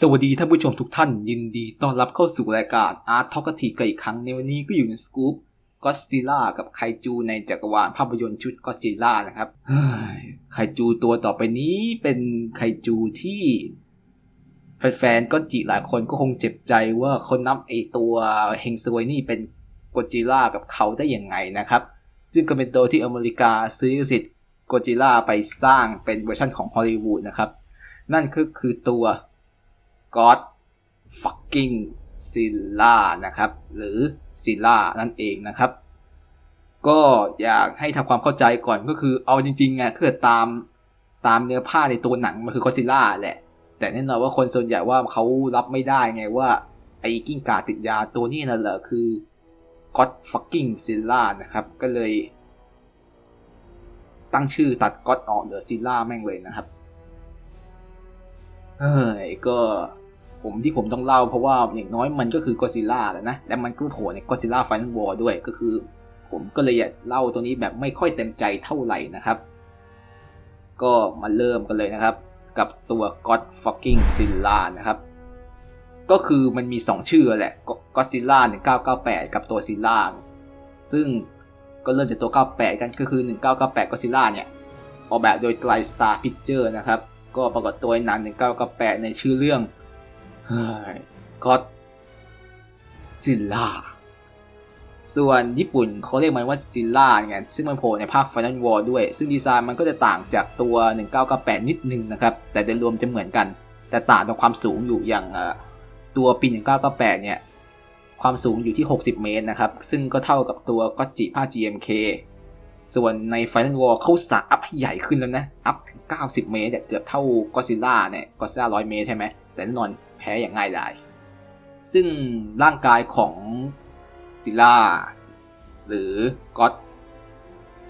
สวัสดีท่านผู้ชมทุกท่าน ยินดีต้อนรับเข้าสู่รายการ Art Talk ทีกันอีกครั้งในวันนี้ก็อยู่ในสกู๊ปก็ซิล่ากับไคจูในจักรวาลภาพยนตร์ชุดก็ซิล่านะครับไคจูตัวต่อไปนี้เป็นไคจูที่ แฟนๆก็จิหลายคนก็คงเจ็บใจว่าเขานับไอตัวเฮงซวยนี่เป็นโกจิล่ากับเขาได้ยังไงนะครับ ซึ่งก็เป็นตัวที่อเมริกาซื้อสิทธิ์โกจิล่าไปสร้างเป็นเวอร์ชันของฮอลลีวูดนะครับ นั่นก็คือตัว God fucking Zilla นะครับ หรือ Zilla นั่นเองนะครับ ก็อยากให้ทำความเข้าใจก่อนก็คือเอาจริงๆอะถ้าเกิดตามตามเนื้อผ้าในตัวหนังมันคือ Godzilla แหละ แต่แน่นอนว่าคนส่วนใหญ่ว่าเขารับไม่ได้ไงว่าไอ้กิ้งก่าติดยาตัวนี้นั่นแหละคือ God fucking Zilla นะครับ ก็เลย ตั้งชื่อตัด God ออกเหลือ Zilla แม่งเลยนะครับเฮ้ยก็ ผมที่ผมต้องเล่าเพราะว่าอย่างน้อยมันก็คือกอซิล่าแล้วนะและมันก็โผล่ในกอซิล่าไฟนอลวอร์ด้วยก็คือ ผมก็เลยอยากเล่าตัวนี้แบบไม่ค่อยเต็มใจเท่าไหร่นะครับ ก็มาเริ่มกันเลยนะครับ กับตัว God fucking Zilla นะครับก็คือมันมี 2 ชื่อแหละ Godzilla 1998 กับตัว Zilla ซึ่งก็เริ่มจากตัว 98 กันก็คือ 1998 Godzilla เนี่ย ออกแบบโดย TriStar Picture นะครับ ก็ปรากฏตัวในหนัง1998 ในชื่อเรื่อง ก็ซิลล่า ส่วนญี่ปุ่นเขาเรียกมันว่าซิลล่าไง ซึ่งมันโผล่ในภาค Final War ด้วย ซึ่งดีไซน์มันก็จะต่างจากตัว 1998 นิดนึงนะครับ แต่โดยรวมจะเหมือนกัน แต่ต่างตรงความสูงอยู่อย่างตัวปี 1998 เนี่ย ความสูงอยู่ที่ 60 เมตรนะครับ ซึ่งก็เท่ากับตัวก็จิภาค GMK ส่วนใน Final War เขาสะอัพให้ใหญ่ขึ้นแล้วนะ อัพถึง 90 เมตรเกือบเท่าก็ซิล่าเนี่ยก็ซิล่า100 เมตรใช่ไหม แต่แน่นอน แพ้อย่างง่ายดาย ซึ่งร่างกายของซิล่าหรือก็อด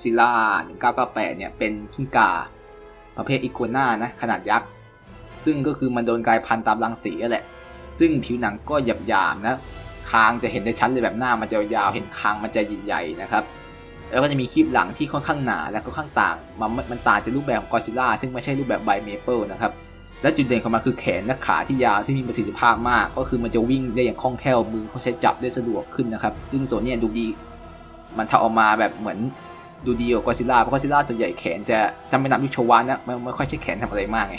ซิล่า1998 เนี่ย เป็นกิ้งก่าประเภทอีกัวน่านะ ขนาดยักษ์ ซึ่งก็คือมันโดนกลายพันธุ์ตามรังสีแหละ ซึ่งผิวหนังก็หยาบๆนะ คางจะเห็นได้ชัดเลยแบบหน้ามันจะยาวเห็นคางมันจะใหญ่ๆนะครับ แล้วก็จะมีคลิปหลังที่ค่อนข้างหนาและก็ข้างต่าง มันมันต่างจากรูปแบบของกอซิล่าซึ่งไม่ใช่รูปแบบไบเมเปิลนะครับ และจุดเด่นของมันคือแขนและขาที่ยาวที่มีประสิทธิภาพมาก ก็คือมันจะวิ่งได้อย่างคล่องแคล่วมือเขาใช้จับได้สะดวกขึ้นนะครับ ซึ่งส่วนนี้ดูดี มันทำออกมาแบบเหมือนดูดีกว่ากอซิล่าเพราะกอซิล่าส่วนใหญ่แขนจะจำไม่นับยุคชวานนะไม่ไม่ค่อยใช้แขนทำอะไรมากไง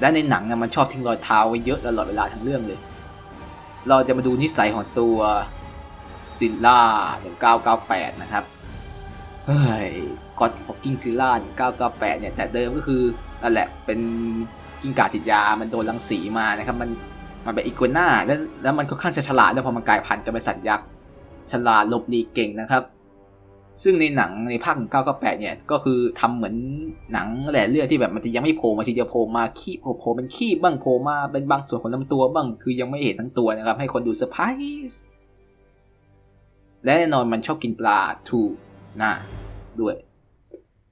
และในหนังนี่ยมันชอบทิ้งรอยเท้าไว้เยอะตลอดเวลาทั้งเรื่องเลย เราจะมาดูนิสัยของตัวซิลล่า1998 นะครับเฮ้ยก็อดฟอกกิ้งซิลล่า1998 เนี่ยแต่เดิมก็คือนั่นแหละเป็น กิ้งก่าติดยา มันโดนรังสีมานะครับ มันมันเป็นอีกัวน่าแล้วแล้วมันค่อนข้างจะฉลาดแล้วพอมันกลายพันธุ์กลายเป็นสัตว์ยักษ์ฉลาดหลบหลีกเก่งนะครับ ซึ่งในหนังในภาค1998เนี่ยก็คือทำเหมือนหนังแหละเรื่องที่แบบมันจะยังไม่โผล่มาทีเดียวโผล่มาขี้โผล่เป็นขี้บ้างโผล่มาเป็นบางส่วนของลำตัวบ้างคือยังไม่เห็นทั้งตัวนะครับ ให้คนดูเซอร์ไพรส์และแน่นอนมันชอบกินปลาทูน่าด้วย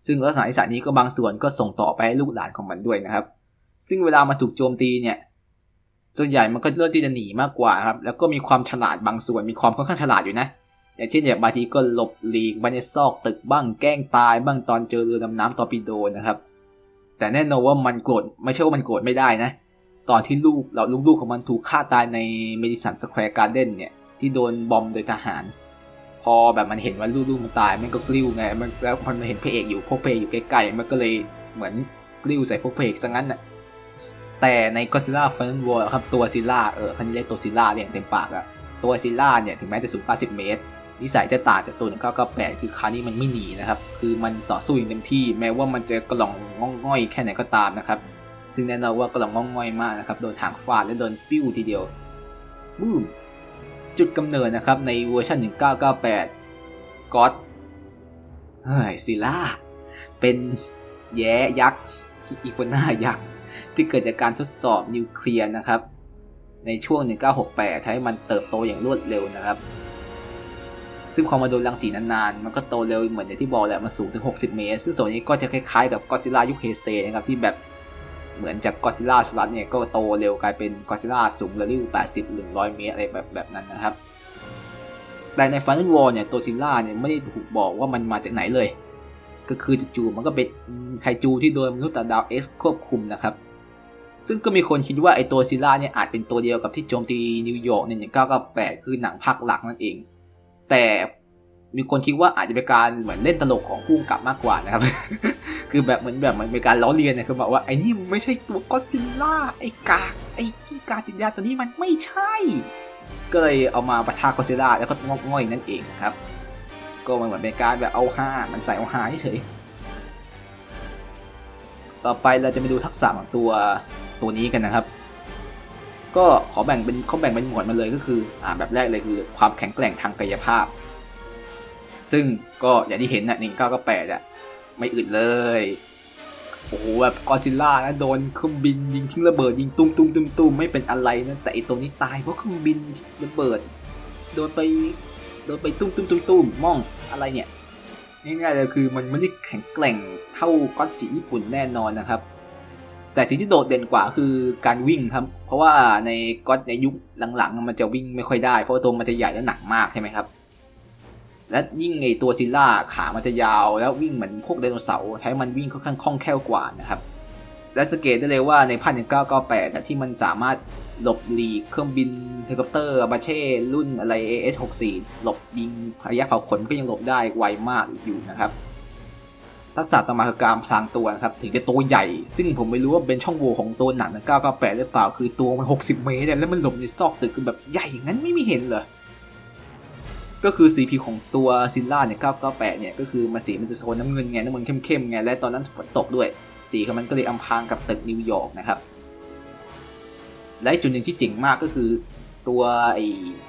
ซึ่งลักษณะนิสัยนี้ก็บางส่วนก็ส่งต่อไปให้ลูกหลานของมันด้วยนะครับ ซึ่งเวลามันถูกโจมตีเนี่ย ส่วนใหญ่มันก็เลือกที่จะหนีมากกว่าครับ แล้วก็มีความฉลาดบางส่วน มีความค่อนข้างฉลาดอยู่นะ อย่างเช่นอย่างบางทีก็หลบหลีกไปในซอกตึกบ้างแกล้งตายบ้างตอนเจอเรือดำน้ำตอร์ปิโดนะครับ แต่แน่นอนว่ามันโกรธไม่ใช่ว่ามันโกรธไม่ได้นะ ตอนที่ลูกเราลูกๆของมันถูกฆ่าตายในเมดิสันสแควร์การ์เด้นเนี่ยที่โดนบอมโดยทหาร พอแบบมันเห็นว่าลูกๆมันตายมันก็กลิ้วไงมันแล้วพอมันเห็นพระเอกอยู่พวกพระเอกอยู่ใกล้ๆมันก็เลยเหมือนกลิ้วใส่พวกพระเอกซะงั้นน่ะ แต่ใน Godzilla Final War ครับตัวซิล่าเออคันนี้เรียกตัวซิล่าเรียกเต็มปากอะตัวซิล่าเนี่ยถึงแม้จะสูง 90 เมตร นิสัยจะต่างจากตัว 1998 คือคานี้มันไม่หนีนะครับ คือมันต่อสู้อย่างเต็มที่แม้ว่ามันจะกล่องง่องง่อยแค่ไหนก็ตามนะครับ ซึ่งแน่นอนว่ากล่องง่องง่อยมากนะครับ โดนทางฟาดและโดนปิ้วทีเดียวบูมจุดกำเนิดนะครับในเวอร์ชัน1998ก็อดเฮ้ยซิล่าเป็นแย้ยักษ์อีกวน่ายักษ์ ที่เกิดจากการทดสอบนิวเคลียร์นะครับ ในช่วง 1968ทำให้มันเติบโตอย่างรวดเร็วนะครับ ซึ่งพอมาโดนรังสีนานๆ มันก็โตเร็วเหมือนอย่างที่บอกแหละมันสูงถึง 60 เมตร ซึ่งส่วนนี้ก็จะคล้ายๆกับก็ซิล่ายุคเฮเซนะครับที่แบบเหมือนจากก็ซิล่าสลัดเนี่ยก็โตเร็วกลายเป็นก็ซิล่าสูงระดับ80 100 เมตรอะไรแบบแบบนั้นนะครับ แต่ในฟันวอลเนี่ยตัวซิล่าเนี่ยไม่ได้ถูกบอกว่ามันมาจากไหนเลย ก็คือจู่ๆมันก็เป็นไคจูที่โดนมนุษย์ต่างดาวเอ็กซ์ควบคุมนะครับ ซึ่งก็มีคนคิดว่าไอตัวซิล่าเนี่ยอาจเป็นตัวเดียวกับที่โจมตีนิวยอร์กใน1998 คือหนังภาคหลักนั่นเอง แต่มีคนคิดว่าอาจจะเป็นการเหมือนเล่นตลกของผู้กำกับมากกว่านะครับ คือแบบเหมือนแบบมันเป็นการล้อเลียนนะคือบอกว่าไอ้นี่ไม่ใช่ตัวก็ซิลล่าไอ้กากไอ้กิ้งกาติดยาตัวนี้มันไม่ใช่ ก็เลยเอามาประทะก็ซิลล่าแล้วก็งอกง่อยนั่นเองครับ ก็มันเหมือนเป็นการแบบเอาห้ามันใส่เอาหาเฉย ต่อไปเราจะมาดูทักษะของตัว ตัวนี้กันนะครับ ก็ขอแบ่งเป็นเขาแบ่งเป็นหมวดมาเลยก็คืออ่าแบบแรกเลยคือความแข็งแกร่งทางกายภาพ ซึ่งก็อย่างที่เห็นนะหนึ่งเก้าก็แปดอะไม่อึดเลยโอ้โหแบบกอซิลล่านะโดนเครื่องบินยิงทิ้งระเบิดยิงตุ้มตุ้มตุ้มตุ้มไม่เป็นอะไรนะแต่ไอตัวนี้ตายเพราะเครื่องบินระเบิด โดนไปโดนไปตุ้มตุ้มตุ้มตุ้มม่องอะไรเนี่ยง่ายๆเลยคือมันไม่ได้แข็งแกร่งเท่าก๊อตจิญี่ปุ่นแน่นอนนะครับ แต่สิ่งที่โดดเด่นกว่าคือการวิ่งครับ เพราะว่าในก๊อตในยุคหลังๆ มันจะวิ่งไม่ค่อยได้ เพราะว่าตัวมันจะใหญ่และหนักมากใช่ไหมครับ และยิ่งไอตัวซิลล่าขามันจะยาว แล้ววิ่งเหมือนพวกไดโนเสาร์ใช้มันวิ่งค่อนข้างคล่องแคล่วกว่านะครับ และสังเกตได้เลยว่าในภาค1998ที่มันสามารถหลบหลีกเครื่องบินเฮลิคอปเตอร์บาเช่รุ่นอะไร AS64 หลบยิงระยะเผาขนก็ยังหลบได้ไวมากอยู่นะครับ ทักษะต่อมาคือการพลางตัวนะครับถึงจะตัวใหญ่ ซึ่งผมไม่รู้ว่าเป็นช่องโหว่ของตัวหนัง998หรือเปล่า คือตัวมัน60 เมตรเนี่ยแล้วมันหลบในซอกตึกคือแบบใหญ่อย่างนั้นไม่มีเห็นเหรอก็คือสีผิวของตัวซิลล่าเนี่ย998 เนี่ย ก็คือมันสีมันจะโซนน้ำเงินไง น้ำเงินเข้มๆไง และตอนนั้นฝนตกด้วย สีของมันก็เลยอำพรางกับตึกนิวยอร์กนะครับ และจุดหนึ่งที่เจ๋งมากก็คือ ตัวไอ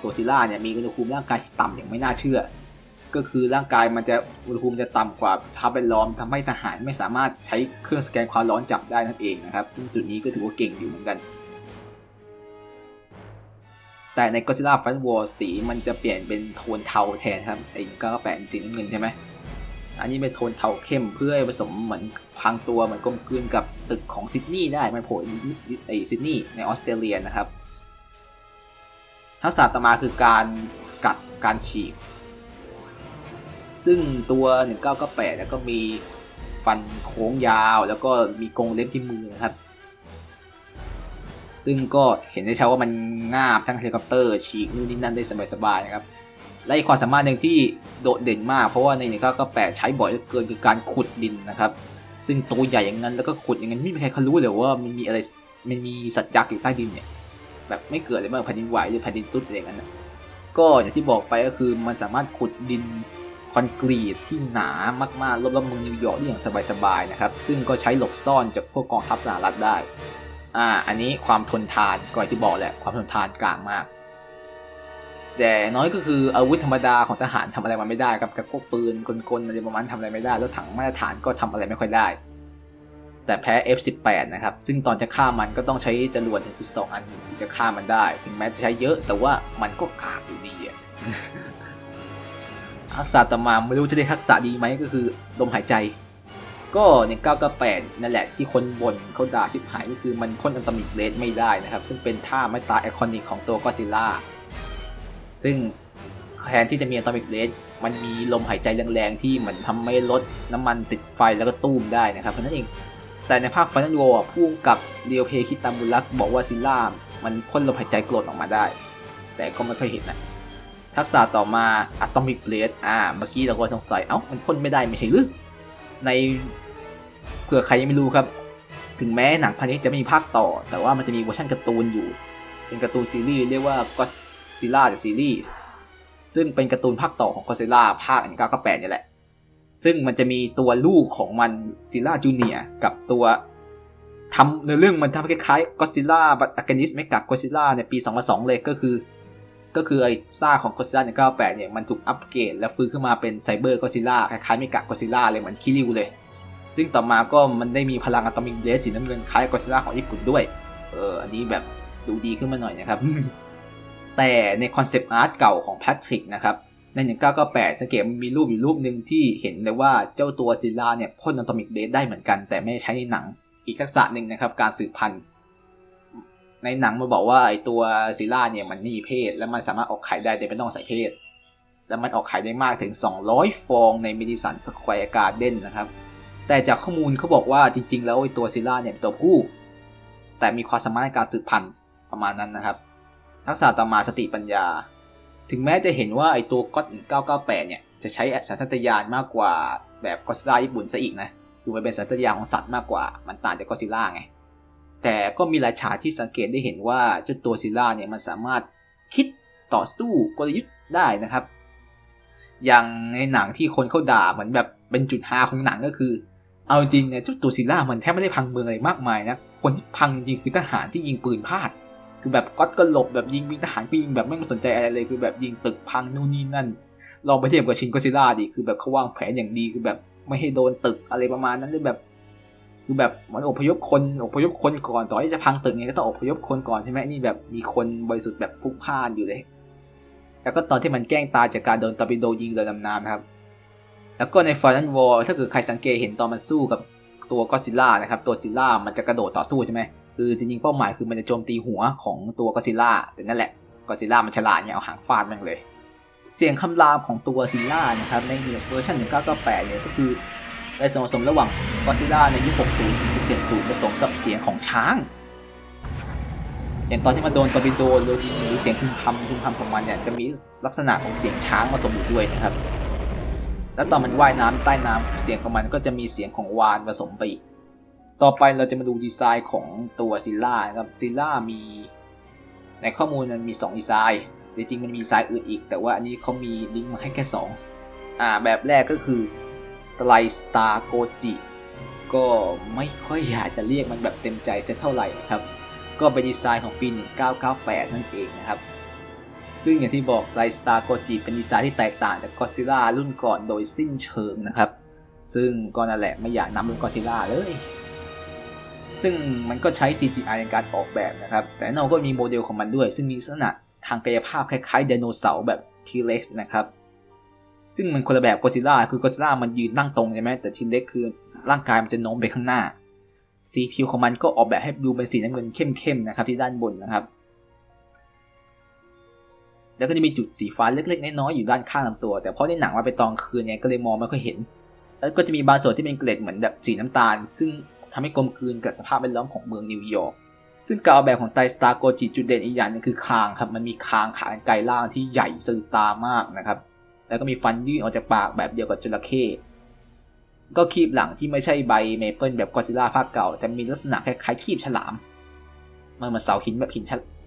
ตัวซิล่าเนี่ย มีอุณหภูมิร่างกายที่ต่ำอย่างไม่น่าเชื่อ ก็คือร่างกายมันจะอุณหภูมิจะต่ำกว่าสภาพแวดล้อมทำให้ทหารไม่สามารถใช้เครื่องสแกนความร้อนจับได้นั่นเองนะครับ ซึ่งจุดนี้ก็ถือว่าเก่งอยู่เหมือนกัน แต่ใน Godzilla Fight War สีมันจะเปลี่ยนเป็นโทนเทาแทนครับไอ้ก็แปลงสีน้ำเงินใช่ไหมอันนี้เป็นโทนเทาเข้มเพื่อผสมเหมือนพังตัวเหมือนกลมกลืนกับตึกของซิดนีย์ได้มันโผล่ไอ้ซิดนีย์ในออสเตรเลียนะครับทักษะต่อมาคือการกัดการฉีก ซึ่งตัว 1998แล้วก็มีฟันโค้งยาวแล้วก็มีกรงเล็บที่มือนะครับ ซึ่งก็เห็นได้ชัดว่ามันงาบทั้งเฮลิคอปเตอร์ฉีกนู่นนี่นั่นได้สบายๆนะครับ และอีกความสามารถหนึ่งที่โดดเด่นมาก เพราะว่าใน1998ใช้บ่อยเหลือเกินคือการขุดดินนะครับ ซึ่งตัวใหญ่อย่างนั้นแล้วก็ขุดอย่างนั้นไม่มีใครเขารู้เลยว่ามันมีอะไรมันมีสัตว์ยักษ์อยู่ใต้ดินเนี่ยแบบไม่เกิดเลยเมื่อแผ่นดินไหวหรือแผ่นดินซุดอะไรอย่างนั้นก็อย่างที่บอกไปก็คือมันสามารถขุดดิน คอนกรีตที่หนามากๆรอบๆเมืองนิวยอร์กได้อย่างสบายๆนะครับ ซึ่งก็ใช้หลบซ่อนจากพวกกองทัพสหรัฐได้ อ่า อันนี้ความทนทานก็อย่างที่บอกแหละ ความทนทานกลางมาก แต่น้อยก็คืออาวุธธรรมดาของทหารทำอะไรมันไม่ได้ครับกับพวกปืนกลๆอะไรประมาณทำอะไรไม่ได้ แล้วถังมาตรฐานก็ทำอะไรไม่ค่อยได้ แต่แพ้ F18 นะครับ ซึ่งตอนจะฆ่ามันก็ต้องใช้จรวดถึง 12 อันถึงจะฆ่ามันได้ ถึงแม้จะใช้เยอะ แต่ว่ามันก็กากอยู่ดีอะ ทักษะต่อมาไม่รู้จะได้ทักษะดีไหมก็คือลมหายใจ ก็1998นั่นแหละที่คนบ่นเขาด่าชิบหายก็คือมันพ่นอันตมิกเลสไม่ได้นะครับ ซึ่งเป็นท่าไม่ตาไอคอนิกของตัวก็ซิล่าซึ่งแทนที่จะมีอันตมิกเลสมันมีลมหายใจแรงๆ ที่เหมือนทำให้รถน้ำมันติดไฟแล้วก็ตู้มได้นะครับเพราะนั้นเอง แต่ในภาคฟันนันโวผู้กับเรียวเพคิตามุรักบอกว่าซิล่ามันพ่นลมหายใจกรดออกมาได้ แต่ก็ไม่ค่อยเห็นนะ ทักษะต่อมาอะตอมิกเลสอ่าเมื่อกี้เราก็สงสัย เอ้า มันพ่นไม่ได้ไม่ใช่หรือในเผื่อใครยังไม่รู้ครับ ถึงแม้หนังพันนี้จะไม่มีภาคต่อ แต่ว่ามันจะมีเวอร์ชันการ์ตูนอยู่ เป็นการ์ตูนซีรีส์เรียกว่า Godzilla the Series ซึ่งเป็นการ์ตูนภาคต่อของ Godzilla ภาค1998นี่แหละ ซึ่งมันจะมีตัวลูกของมันซิล่าจูเนียกับตัวทำในเรื่องมันทำคล้ายๆ Godzilla บัตอากานิสเมกะ Godzilla ในปี 2002 เลยก็คือ ก็คือไอ้ซ่าของ Godzilla 198 เนี่ยมันถูกอัปเกรดและฟื้นขึ้นมาเป็นไซเบอร์ Godzilla คล้ายๆเมกะ Godzilla เลยเหมือนคิริวเลย ซึ่งต่อมาก็มันได้มีพลังอะตอมิกเบสสีน้ำเงินคล้าย Godzilla ของญี่ปุ่นด้วย เอออันนี้แบบดูดีขึ้นมาหน่อยนะครับ แต่ในคอนเซปต์อาร์ตเก่าของแพทริกนะครับใน 1998 สังเกตมันมีรูปอยู่รูปหนึ่งที่เห็นเลยว่าเจ้าตัวซิล่าเนี่ยพ่นอะตอมิกเบสได้เหมือนกัน แต่ไม่ใช้ในหนังอีกทักษะหนึ่งนะครับการสืบพันธุ์ ในหนังมาบอกว่าไอตัวซิล่าเนี่ยมันไม่มีเพศ และมันสามารถออกไข่ได้โดยไม่ต้องใส่เพศ และมันออกไข่ได้มากถึง 200 ฟองในมิดิสันสแควร์การ์เด้นนะครับ แต่จากข้อมูลเขาบอกว่าจริง ๆ แล้วไอตัวซิล่าเนี่ยเป็นตัวผู้ แต่มีความสามารถในการสืบพันธุ์ประมาณนั้นนะครับ ทักษะต่อมาสติปัญญา ถึงแม้จะเห็นว่าไอตัวก็อด998 เนี่ยจะใช้สัญชาตญาณมากกว่าแบบกอซิล่าญี่ปุ่นซะอีกนะ คือมันเป็นสัญชาตญาณของสัตว์มากกว่า มันต่างจากกอซิล่าไง แต่ก็มีหลายฉากที่สังเกตได้เห็นว่าเจ้าตัวซิล่าเนี่ยมันสามารถคิดต่อสู้กลยุทธ์ได้นะครับ อย่างในหนังที่คนเขาด่าเหมือนแบบเป็นจุดฮาของหนังก็คือ เอาจริงเนี่ยเจ้าตัวซิล่ามันแทบไม่ได้พังเมืองอะไรมากมายนะคนที่พังจริงๆคือทหารที่ยิงปืนพลาด คือแบบก๊อตก็หลบแบบยิงมีทหารก็ยิงแบบไม่สนใจอะไรเลยคือแบบยิงตึกพังนู่นนี่นั่นลองไปเทียบกับชินก็ซิล่าดิคือแบบเขาวางแผนอย่างดีคือแบบไม่ให้โดนตึกอะไรประมาณนั้นเลยแบบ คือแบบมันอพยพคนอพยพคนก่อนต่อที่จะพังตึกไงก็ต้องอพยพคนก่อนใช่ไหมนี่แบบมีคนบริสุทธิ์แบบพุกพ่านอยู่เลย แล้วก็ตอนที่มันแกล้งตายจากการโดนตอร์ปิโดยิงเรือดำน้ำนะครับ แล้วก็ในฟ i นั l วอลถ้าเกิดใครสังเกตเห็นตอนมันสู้กับตัวก็ซิล่านะครับ ตัวซิล่ามันจะกระโดดต่อสู้ใช่ไหมคือจริงๆเป้าหมายคือมันจะโจมตีหัวของตัวก็ซิล่าแต่นั่นแหละก็ซิล่ามันฉลาดเนี่ยเอาหางฟาดมันเลย เสียงคำรามของตัวซิล่านะครับในเวอร์ชัน1998เนี่ยก็คือ ได้ส่วนผสมระหว่างก็ซิล่าในยุค 60 ถึง 70 ผสมกับเสียงของช้าง อย่างตอนที่มันโดนตอร์ปิโดโดนยิงหรือเสียงพึมพำพึมพำของมันเนี่ยจะมีลักษณะของเสียงช้างผสมอยู่ด้วยนะครับ แล้วตอนมันว่ายน้ำใต้น้ำเสียงของมันก็จะมีเสียงของวานผสมไปอีก ต่อไปเราจะมาดูดีไซน์ของตัวซิล่าครับซิลล่ามีในข้อมูลมันมี 2 ดีไซน์จริงๆมันมีดีไซน์อื่นอีก แต่ว่าอันนี้เขามีลิงก์มาให้แค่ 2 อ่าแบบแรกก็คือ ไตรสตาร์โกจิ ก็ไม่ค่อยอยากจะเรียกมันแบบเต็มใจเสักเท่าไหร่ครับ ก็เป็นดีไซน์ของปี 1998 นั่นเองนะครับ ซึ่งอย่างที่บอกไ i สตาร์โกจิเป็นดีไซน์ที่แตกต่างจากก็ซิล่ารุ่นก่อนโดยสิ้นเชิงนะครับ ซึ่งก็นั่นแหละไม่อยากนำรุ่นก็ซิล่าเลยซึ่งมันก็ใช้ CGI ในการออกแบบนะครับ แต่นอกก็มีโมเดลของมันด้วย ซึ่งมีลักษณะทางกายภาพคล้ายๆไดโนเสาร์แบบ T-Rex นะครับ ซึ่งมันคนละแบบก็ซิล่าคือก็ซิล่ามันยืนนั่งตรงใช่ไหมแต่ T-Rex คือร่างกายมันจะโน้มไปข้างหน้า สีผิวของมันก็ออกแบบให้ดูเป็นสีน้ำเงินเข้มๆนะครับที่ด้านบนนะครับ แล้วก็จะมีจุดสีฟ้าเล็กๆน้อยๆอยู่ด้านข้างลำตัว แต่เพราะในหนังมาไปตอนคืนเนี่ยก็เลยมองไม่ค่อยเห็น แล้วก็จะมีบางส่วนที่เป็นเกล็ดเหมือนแบบสีน้ำตาล ซึ่งทำให้กลมกลืนกับสภาพแวดล้อมของเมืองนิวยอร์กซึ่งการออกแบบของไตสตาร์โกจิจุดเด่นอีกอย่างนึงคือคางครับมันมีคางขาไกลล่างที่ใหญ่สะดุดตามากนะครับ แล้วก็มีฟันยื่นออกจากปากแบบเดียวกับจระเข้ก็คีบหลังที่ไม่ใช่ใบเมเปิลแบบกอซิล่าภาคเก่า แต่มีลักษณะคล้ายๆคีบฉลาม มันเหมือนเสาหินแบบหิน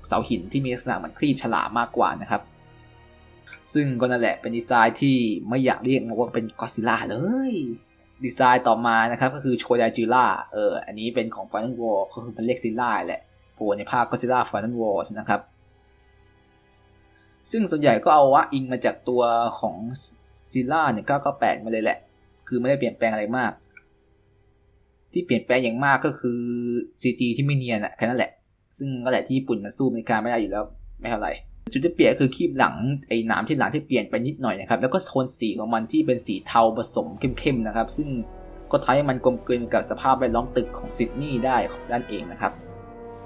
เสาหินที่มีลักษณะเหมือนคลีบฉลามมากกว่านะครับ ซึ่งก็นั่นแหละเป็นดีไซน์ที่ไม่อยากเรียกมันว่าเป็นกอซิล่าเลย ดีไซน์ต่อมานะครับก็คือโชดาจิล่าเอออันนี้เป็นของ Final War ก็คือเป็นเล็กซิล่าแหละโผล่ในภาค Godzilla Final Wars นะครับ ซึ่งส่วนใหญ่ก็เอาว่าอิงมาจากตัวของซิล่าเนี่ย998มาเลยแหละ คือไม่ได้เปลี่ยนแปลงอะไรมาก ที่เปลี่ยนแปลงอย่างมากก็คือ CG ที่ไม่เนียนอะแค่นั้นแหละ ซึ่งก็แหละที่ญี่ปุ่นมันสู้อเมริกาไม่ได้อยู่แล้วไม่เท่าไหร่จุดที่เปลี่ยนคือคีบหลังไอ้หนามที่หลังที่เปลี่ยนไปนิดหน่อยนะครับแล้วก็โทนสีของมันที่เป็นสีเทาผสมเข้มๆนะครับ ซึ่งก็ทำให้มันกลมกลืนกับสภาพแวดล้อมตึกของซิดนีย์ได้ของด้านเองนะครับ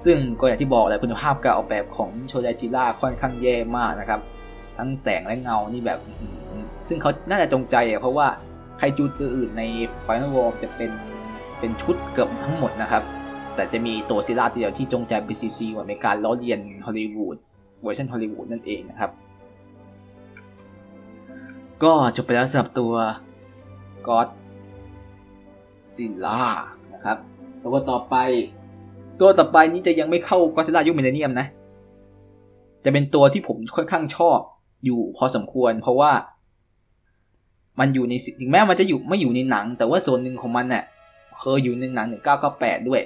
ซึ่งก็อย่างที่บอกแหละคุณภาพการออกแบบของโชดาจิล่าค่อนข้างแย่มากนะครับ ทั้งแสงและเงานี่แบบ ซึ่งเขาน่าจะจงใจอะเพราะว่าไคจูตัวอื่นใน Final War จะเป็นเป็นชุดเกือบทั้งหมดนะครับ แต่จะมีตัวซิล่าตัวเดียวที่จงใจ BCG เหมือนเป็นการล้อเลียนฮอลลีวูดเวอร์ชันฮอลลีวูดนั่นเองนะครับ ก็จบไปแล้วสำหรับตัว God ซิล่านะครับ ตัวต่อไป ตัวต่อไปนี้จะยังไม่เข้าก็ซิล่ายุคมิเลเนียมนะ จะเป็นตัวที่ผมค่อนข้างชอบอยู่พอสมควร เพราะว่า มันอยู่ในถึงแม้มันจะอยู่ไม่อยู่ในหนัง แต่ว่าส่วนหนึ่งของมันเนี่ยเคยอยู่ในหนัง 1998 ด้วย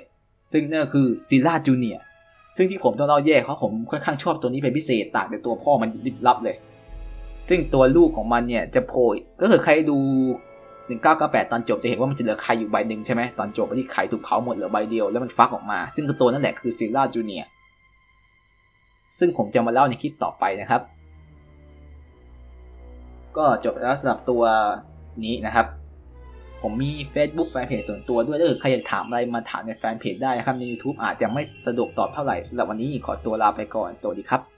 ซึ่งนั่นคือซิล่าจูเนียซึ่งที่ผมต้องเล่าแยกเพราะผมค่อนข้างชอบตัวนี้เป็นพิเศษต่างจากตัวพ่อมันลิบลับเลย ซึ่งตัวลูกของมันเนี่ยจะโผล่ก็คือใครดู 1998ตอนจบจะเห็นว่ามันจะเหลือไข่อยู่ใบหนึ่งใช่ไหมตอนจบที่ไข่ถูกเผาหมดเหลือใบเดียวแล้วมันฟักออกมา ซึ่งตัวนั่นแหละคือซิล่าจูเนียซึ่งผมจะมาเล่าในคลิปต่อไปนะครับ ก็จบแล้วสำหรับตัวนี้นะครับ ผมมี Facebook แฟนเพจส่วนตัวด้วยถ้าเกิดใครอยากถามอะไรมาถามในแฟนเพจได้นะครับใน YouTube อาจจะไม่สะดวกตอบเท่าไหร่สำหรับวันนี้ขอตัวลาไปก่อนสวัสดีครับ